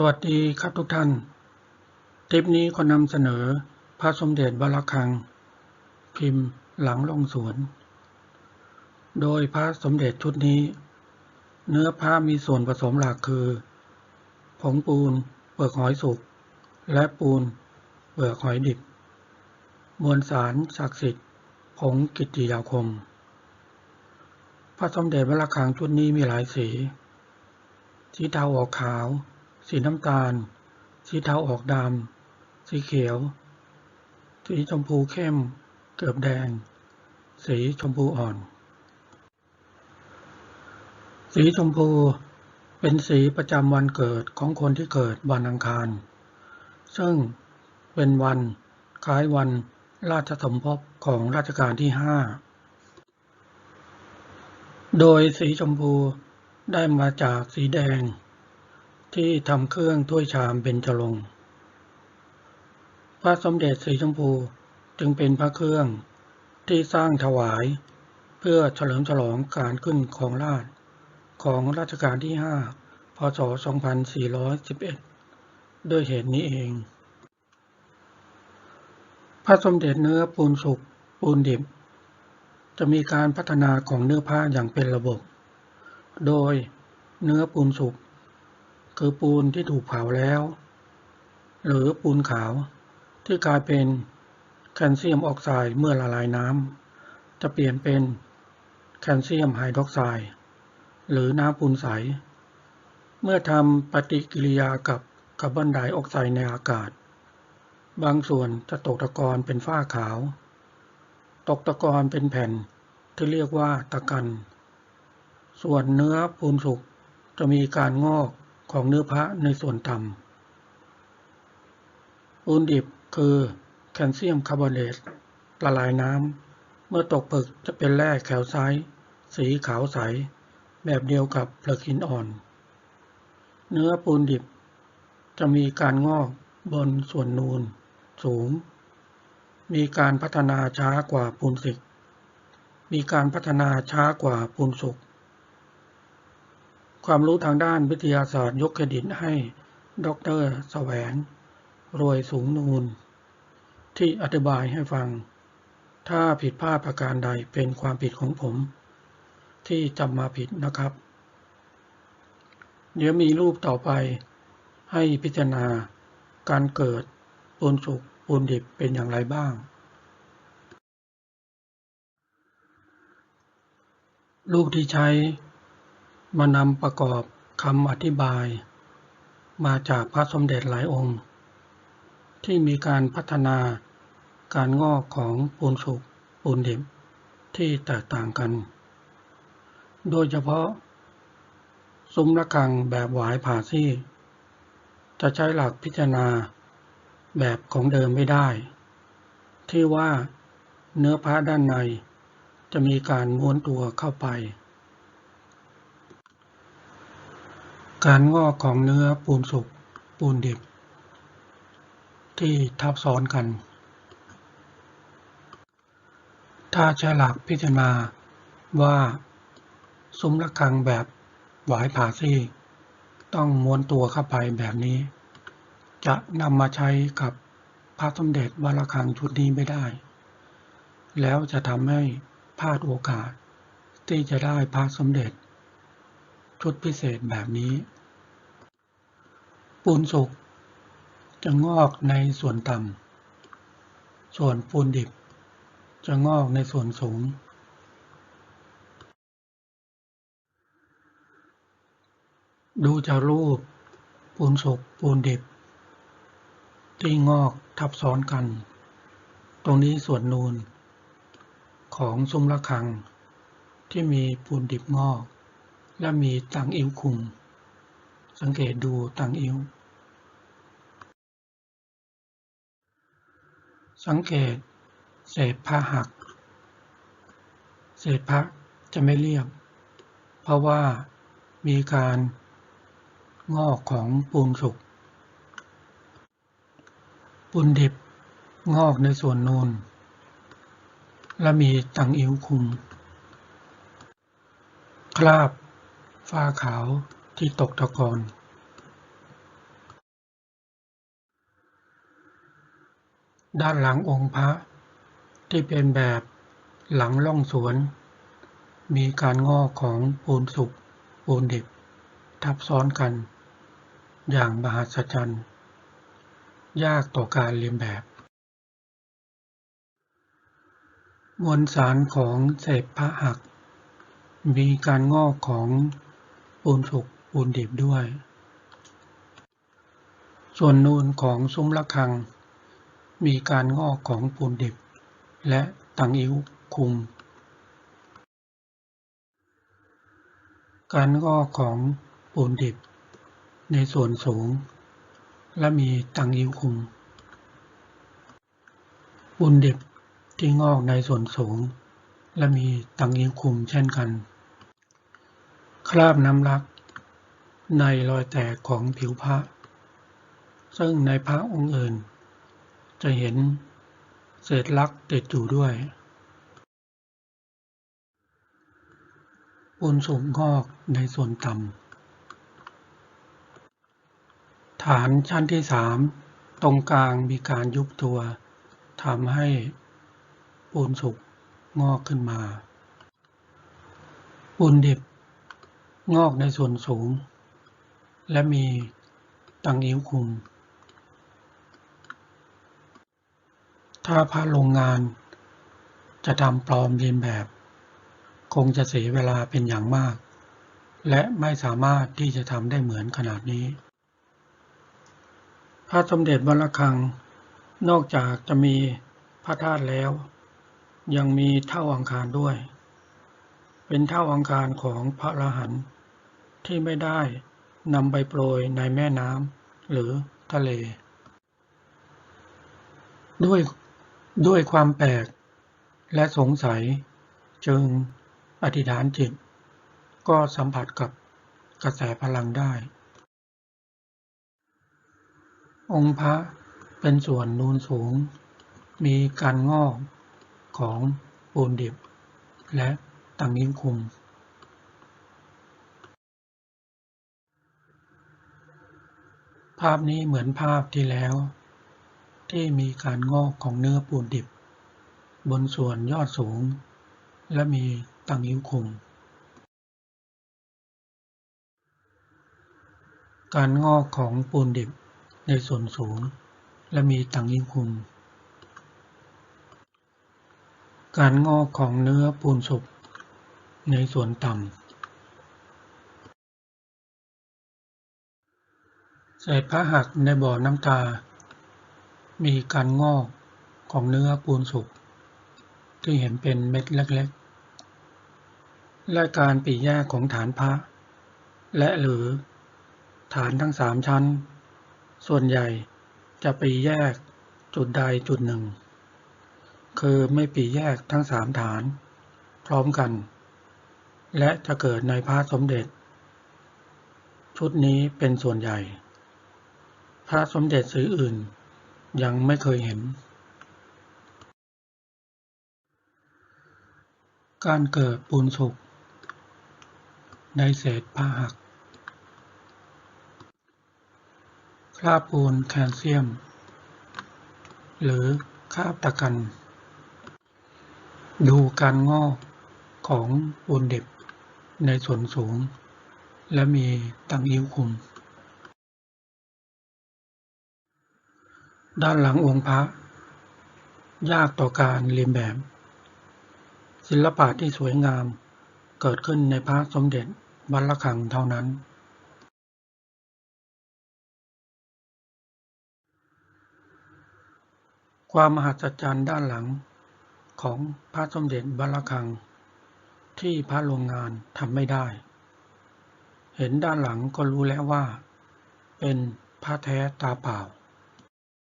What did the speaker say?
สวัสดีครับทุกท่านทิปนี้ก็นำเสนอพระสมเด็จวัดระฆัง พิมพ์หลังลงสวน โดยพระสมเด็จชุดนี้ เนื้อผ้ามีส่วนผสมหลักคือ ผงปูน เปลือกหอยสุก และปูน เปลือกหอยดิบ มวลสารศักดิ์สิทธิ์ ผงกิตติยาคม พระสมเด็จวัดระฆังชุดนี้มีหลายสี สีเทาออกขาว สีน้ำตาล สีเทาออกดำ สีเขียว สีชมพูเข้ม เกือบแดง สีชมพูอ่อน สีชมพูเป็นสีประจำวันเกิดของคนที่เกิดวันอังคาร ซึ่งเป็นวันคล้ายวันราชสมภพของรัชกาลที่ห้า โดยสีชมพูได้มาจากสีแดง ที่ทำเครื่องถ้วยชามเป็นจรงค์พระสมเด็จสีชมพูจึงเป็นพระเครื่องที่สร้างถวาย เพื่อเฉลิมฉลองการขึ้นของราชของรัชกาลที่ 5 พศ 2411 ด้วยเหตุนี้เอง พระสมเด็จเนื้อปูนสุกปูนดิบ จะมีการพัฒนาของเนื้อผ้าอย่างเป็นระบบ โดยเนื้อปูนสุก คือปูนที่ถูกเผาแล้ว หรือปูนขาวที่กลายเป็นแคลเซียมออกไซด์เมื่อละลายน้ำจะเปลี่ยนเป็นแคลเซียมไฮดรอกไซด์หรือน้ำปูนใส เมื่อทำปฏิกิริยากับคาร์บอนไดออกไซด์ในอากาศ บางส่วนจะตกตะกอนเป็นฝ้าขาว ตกตะกอนเป็นแผ่นที่เรียกว่าตะกัน ส่วนเนื้อปูนสุกจะมีการงอก ของเนื้อพระในส่วนต่ำปูนดิบคือแคลเซียมคาร์บอเนตละลายน้ำ เมื่อตกผึกจะเป็นแร่แคลไซต์สีขาวใส แบบเดียวกับเปลือกหินอ่อน เนื้อปูนดิบ จะมีการงอกบนส่วนนูนสูง มีการพัฒนาช้ากว่าปูนสิก มีการพัฒนาช้ากว่าปูนสุก ความรู้ทางด้านวิทยาศาสตร์ยกเครดิตให้ดรแสวง รวยสูงนูน ที่อธิบายให้ฟัง ถ้าผิดพลาดประการใดเป็นความผิดของผม ที่จำมาผิดนะครับ เดี๋ยวมีรูปต่อไปให้พิจารณาการเกิดปูนสุกปูนดิบเป็นอย่างไรบ้าง รูปที่ใช้ มานำประกอบคำอธิบาย มาจากพระสมเด็จหลายองค์ ที่มีการพัฒนาการงอกของปูนสุกปูนดิบที่แตกต่างกัน โดยเฉพาะ ซุ้มระฆังแบบหวายผ่าซี่ จะใช้หลักพิจารณาแบบของเดิมไม่ได้ ที่ว่าเนื้อผ้าด้านในจะมีการม้วนตัวเข้าไป การงอกของเนื้อปูนสุกปูนดิบ ที่ทับซ้อนกัน ถ้าใช้หลักพิจารณาว่าซุ้มระฆังแบบหวายผ่าซี่ ต้องม้วนตัวเข้าไปแบบนี้ จะนำมาใช้กับพระสมเด็จวัดระฆังชุดนี้ไม่ได้ แล้วจะทำให้พลาดโอกาสที่จะได้พระสมเด็จ ชุดพิเศษแบบนี้ ปูนสุกจะงอกในส่วนต่ำ ส่วนปูนดิบ จะงอกในส่วนสูง ดูจากรูป ปูนสุกปูนดิบ ที่งอกทับซ้อนกัน ตรงนี้ส่วนนูน ของซุ้มระฆัง ที่มีปูนดิบงอก และมีตังอิ้วคุม สังเกตดูตังอิ้ว สังเกต เศษผ้าหัก เศษผ้าจะไม่เรียบ เพราะว่ามีการงอกของปูนสุก ปูนดิบงอกในส่วนนูนและมีตังอิ้วคุม คราบ ฝ้าขาวที่ตกตะกอนด้านหลังองค์พระ ที่เป็นแบบหลังล่องสวน มีการงอกของปูนสุกปูนดิบ ทับซ้อนกัน อย่างมหัศจรรย์ยากต่อการเรียนแบบ มวลสารของเศษพระหัก มีการงอกของ ปูนสุกปูนดิบด้วย ส่วนนูนของซุ้มระฆัง มีการงอกของปูนดิบ และตังอิ้วคุม การงอกของปูนดิบ ในส่วนสูง และมีตังอิ้วคุมปูนดิบที่งอกในส่วนสูง และมีตังอิ้วคุมเช่นกัน คราบน้ำลัก ในรอยแตกของผิวพระ ซึ่งในพระองค์อื่น จะเห็นเศษลักติดอยู่ด้วยปูนสูงงอกในส่วนต่ำฐานชั้นที่สามตรงกลางมีการยุบตัวทำให้ปูนสุกงอกขึ้นมา ปูนดิบ งอกในส่วนสูง และมีตังอิ้วคุม ถ้าพระโรงงานจะทำปลอมเลียนแบบ คงจะเสียเวลาเป็นอย่างมาก และไม่สามารถที่จะทำได้เหมือนขนาดนี้ พระสมเด็จวัดระฆัง นอกจากจะมีพระธาตุแล้ว ยังมีเท่าอังคารด้วย เป็นเท่าอังคารของพระรหันต์ ที่ไม่ได้นำไปโปรยในแม่น้ำหรือทะเล ด้วยด้วยความแปลกและสงสัย จึงอธิษฐานจิต ก็สัมผัสกับกระแสพลังได้ องค์พระเป็นส่วนนูนสูง มีการงอกของปูนดิบ และตังยิ้งคุม ภาพนี้เหมือนภาพที่แล้ว ที่มีการงอกของเนื้อปูนดิบ บนส่วนยอดสูง และมีตังยิ้วคุม การงอกของปูนดิบในส่วนสูง และมีตังยิ้วคุม การงอกของเนื้อปูนสุกในส่วนต่ำ เศษพระหักในบ่อน้ำตา มีการงอกของเนื้อปูนสุก ที่เห็นเป็นเม็ดเล็กๆ และการปีแยกของฐานพระ และหรือฐานทั้งสามชั้น ส่วนใหญ่จะปีแยกจุดใดจุดหนึ่ง คือไม่ปีแยกทั้งสามฐาน พร้อมกัน และจะเกิดในพระสมเด็จ ชุดนี้เป็นส่วนใหญ่ พระสมเด็จสีอื่น ยังไม่เคยเห็น การเกิดปูนสุกในเศษผ้าหัก คราบปูนแคลเซียม หรือคราบตะกัน ดูการงอกของปูนเดิบในส่วนสูง และมีตังอิ้วคุม ด้านหลังองค์พระ ยากต่อการเรียนแบบ ศิลปะที่สวยงามเกิดขึ้นในพระสมเด็จวัดระฆังเท่านั้น ความมหัศจรรย์ด้านหลังของพระสมเด็จวัดระฆัง ที่พระโรงงานทำไม่ได้ เห็นด้านหลังก็รู้แล้วว่า เป็นพระแท้ตาเปล่า